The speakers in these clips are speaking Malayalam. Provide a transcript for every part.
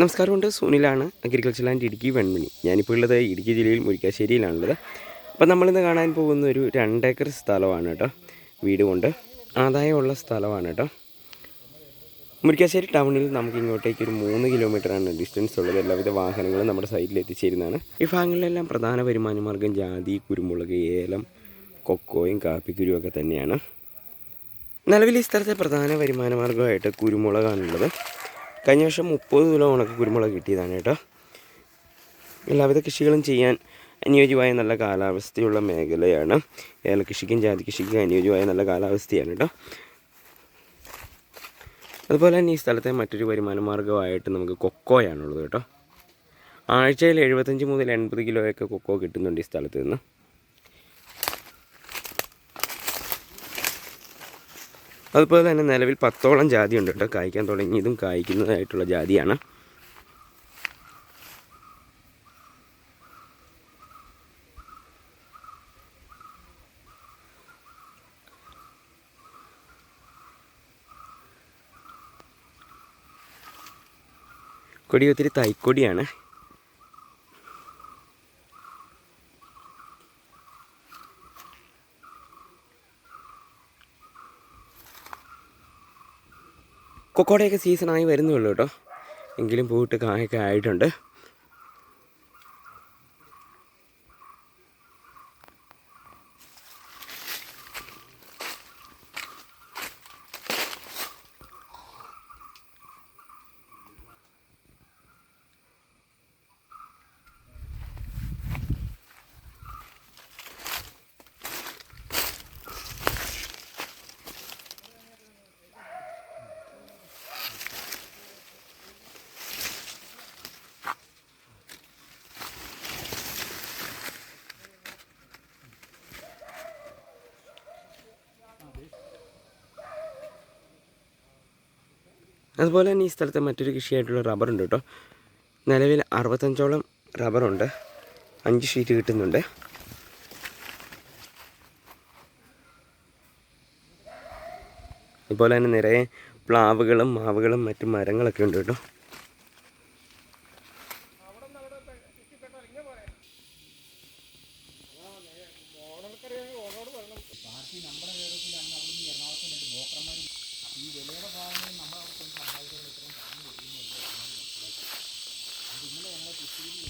നമസ്കാരമുണ്ട്. സുനിലാണ് അഗ്രികൾച്ചർ ലാൻഡ് ഇടുക്കി വെൺമണി. ഞാനിപ്പോൾ ഉള്ളത് ഇടുക്കി ജില്ലയിൽ മുരിക്കാശ്ശേരിയിലാണുള്ളത്. അപ്പോൾ നമ്മളിന്ന് കാണാൻ പോകുന്ന ഒരു രണ്ടേക്കർ സ്ഥലമാണ് കേട്ടോ. വീട് കൊണ്ട് ആദായമുള്ള സ്ഥലമാണ് കേട്ടോ. മുരിക്കാശ്ശേരി ടൗണിൽ നമുക്ക് ഇങ്ങോട്ടേക്ക് ഒരു മൂന്ന് കിലോമീറ്ററാണ് ഡിസ്റ്റൻസ് ഉള്ളത്. എല്ലാവിധ വാഹനങ്ങളും നമ്മുടെ സൈഡിൽ എത്തിച്ചേരുന്നതാണ്. ഈ ഭാഗങ്ങളിലെല്ലാം പ്രധാന വരുമാന മാർഗം ജാതി കുരുമുളക് ഏലം കൊക്കോയും കാപ്പിക്കുരുവും ഒക്കെ തന്നെയാണ്. നിലവിൽ ഈ സ്ഥലത്തെ പ്രധാന വരുമാന മാർഗമായിട്ട് കുരുമുളകാണുള്ളത്. കഴിഞ്ഞ വർഷം മുപ്പത് കിലോ ഉണക്ക കുരുമുളക് കിട്ടിയതാണ് കേട്ടോ. എല്ലാവിധ കൃഷികളും ചെയ്യാൻ അനുയോജ്യമായ നല്ല കാലാവസ്ഥയുള്ള മേഖലയാണ്. ഏലകൃഷിക്കും ജാതി കൃഷിക്കും അനുയോജ്യമായ നല്ല കാലാവസ്ഥയാണ് കേട്ടോ. അതുപോലെ തന്നെ ഈ സ്ഥലത്തെ മറ്റൊരു വരുമാന മാർഗമായിട്ട് നമുക്ക് കൊക്കോയാണുള്ളത് കേട്ടോ. ആഴ്ചയിൽ എഴുപത്തഞ്ച് മുതൽ എൺപത് കിലോയൊക്കെ കൊക്കോ കിട്ടുന്നുണ്ട് ഈ സ്ഥലത്ത് നിന്ന്. അതുപോലെ തന്നെ നിലവിൽ പത്തോളം ജാതി ഉണ്ട് കേട്ടോ. കായ്ക്കാൻ തുടങ്ങിയതും കായ്ക്കുന്നതായിട്ടുള്ള ജാതിയാണ്. കൊടി ഒത്തിരി തൈക്കൊടിയാണ്. കൊക്കോടയൊക്കെ സീസണായി വരുന്നുള്ളൂ കേട്ടോ. എങ്കിലും പൂവിട്ട് കായൊക്കെ ആയിട്ടുണ്ട്. അതുപോലെ തന്നെ ഈ സ്ഥലത്തെ മറ്റൊരു കൃഷിയായിട്ടുള്ള റബ്ബറുണ്ട് കേട്ടോ. നിലവിൽ അറുപത്തഞ്ചോളം റബ്ബറുണ്ട്. അഞ്ച് ഷീറ്റ് കിട്ടുന്നുണ്ട്. അതുപോലെ തന്നെ നിറയെ പ്ലാവുകളും മാവുകളും മറ്റു മരങ്ങളൊക്കെ ഉണ്ട് കേട്ടോ. ഇന്നലെ ഞങ്ങൾ തൃശ്ശൂരിൽ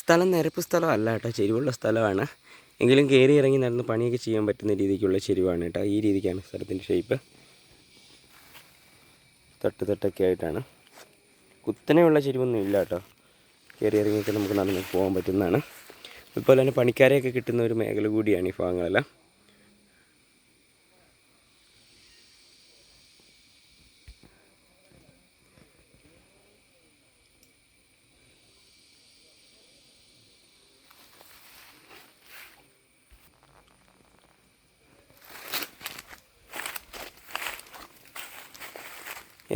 സ്ഥലം നിരപ്പ് സ്ഥലമല്ല കേട്ടോ. ചെരിവുള്ള സ്ഥലമാണ്. എങ്കിലും കയറി ഇറങ്ങി നടന്ന് പണിയൊക്കെ ചെയ്യാൻ പറ്റുന്ന രീതിക്കുള്ള ചെരുവാണ് കേട്ടോ. ഈ രീതിക്കാണ് സ്ഥലത്തിന്റെ ഷേപ്പ് തട്ട് തട്ടൊക്കെ ആയിട്ടാണ്. കുത്തനെയുള്ള ചെരുവൊന്നും ഇല്ല കേട്ടോ. കയറി ഇറങ്ങിയൊക്കെ നമുക്ക് നടന്ന് പോകാൻ പറ്റുന്നതാണ്. അതുപോലെ തന്നെ പണിക്കാരെയൊക്കെ കിട്ടുന്ന ഒരു മേഖല കൂടിയാണ് ഈ ഭാഗങ്ങളെല്ലാം.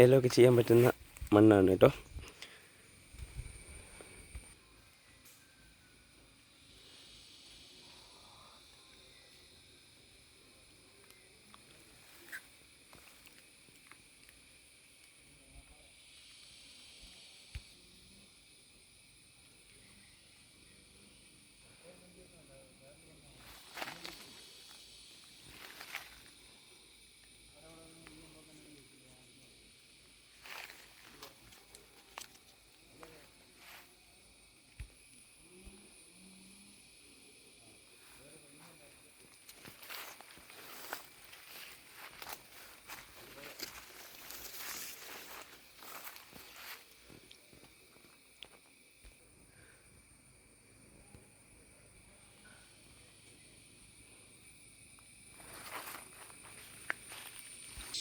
ഏലമൊക്കെ ചെയ്യാൻ പറ്റുന്ന മണ്ണാണ് കേട്ടോ.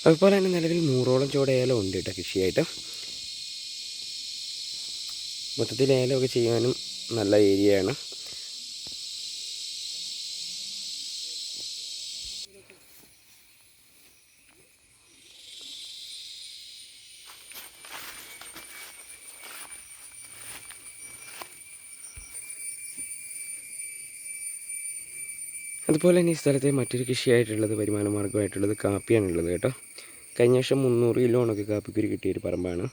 അതുപോലെ തന്നെ നിലവിൽ നൂറോളം ചുവട് ഏലം ഉണ്ട് കേട്ടോ കൃഷിയായിട്ട്. മൊത്തത്തിൽ ഏലമൊക്കെ ചെയ്യാനും നല്ല ഏരിയയാണ്. അതുപോലെ തന്നെ ഈ സ്ഥലത്തെ മറ്റൊരു കൃഷിയായിട്ടുള്ളത് വരുമാന മാർഗമായിട്ടുള്ളത് കാപ്പിയാണുള്ളത് കേട്ടോ. കഴിഞ്ഞ വർഷം മുന്നൂറ് കിലോ ഉണക്ക് കാപ്പിക്കുരി കിട്ടിയൊരു പറമ്പാണ്.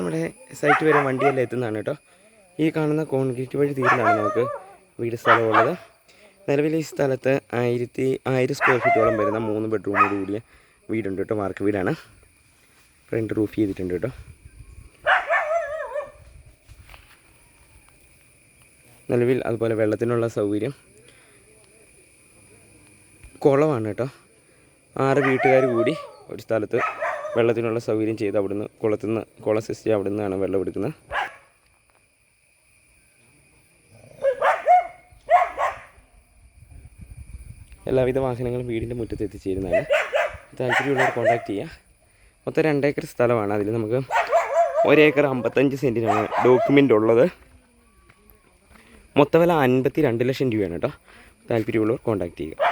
നമ്മുടെ സൈറ്റ് വരെ വണ്ടിയെല്ലാം എത്തുന്നതാണ് കേട്ടോ. ഈ കാണുന്ന കോൺക്രീറ്റ് വഴി തീർന്നാണ് നമുക്ക് വീട് സ്ഥലമുള്ളത്. നിലവിൽ ഈ സ്ഥലത്ത് ആയിരത്തി ആയിരം സ്ക്വയർ ഫീറ്റോളം വരുന്ന മൂന്ന് ബെഡ്റൂമോട് കൂടിയ വീടുണ്ട് കേട്ടോ മാർക്ക് വീടാണ്. ഫ്രണ്ട് റൂഫ് ചെയ്തിട്ടുണ്ട് കേട്ടോ. നിലവിൽ അതുപോലെ വെള്ളത്തിനുള്ള സൗകര്യം കുളമാണ് കേട്ടോ. ആറ് വീട്ടുകാർ കൂടി ഒരു സ്ഥലത്ത് വെള്ളത്തിനുള്ള സൗകര്യം ചെയ്ത് അവിടുന്ന് കുളത്തിൽ നിന്ന് കുള സിസ്റ്റം അവിടെ നിന്നാണ് വെള്ളം എടുക്കുന്നത്. എല്ലാവിധ വാഹനങ്ങളും വീടിന്റെ മുറ്റത്ത് എത്തിച്ചേരുന്നതാണ്. താല്പര്യമുള്ളവർ കോൺടാക്ട് ചെയ്യുക. മൊത്തം രണ്ടേക്കർ സ്ഥലമാണ്. അതിൽ നമുക്ക് ഒരേക്കർ അമ്പത്തഞ്ച് സെന്റിനാണ് ഡോക്യുമെന്റ് ഉള്ളത്. മൊത്തം വില അൻപത്തി രണ്ട് ലക്ഷം രൂപയാണ് കേട്ടോ. താല്പര്യമുള്ളവർ കോൺടാക്ട് ചെയ്യുക.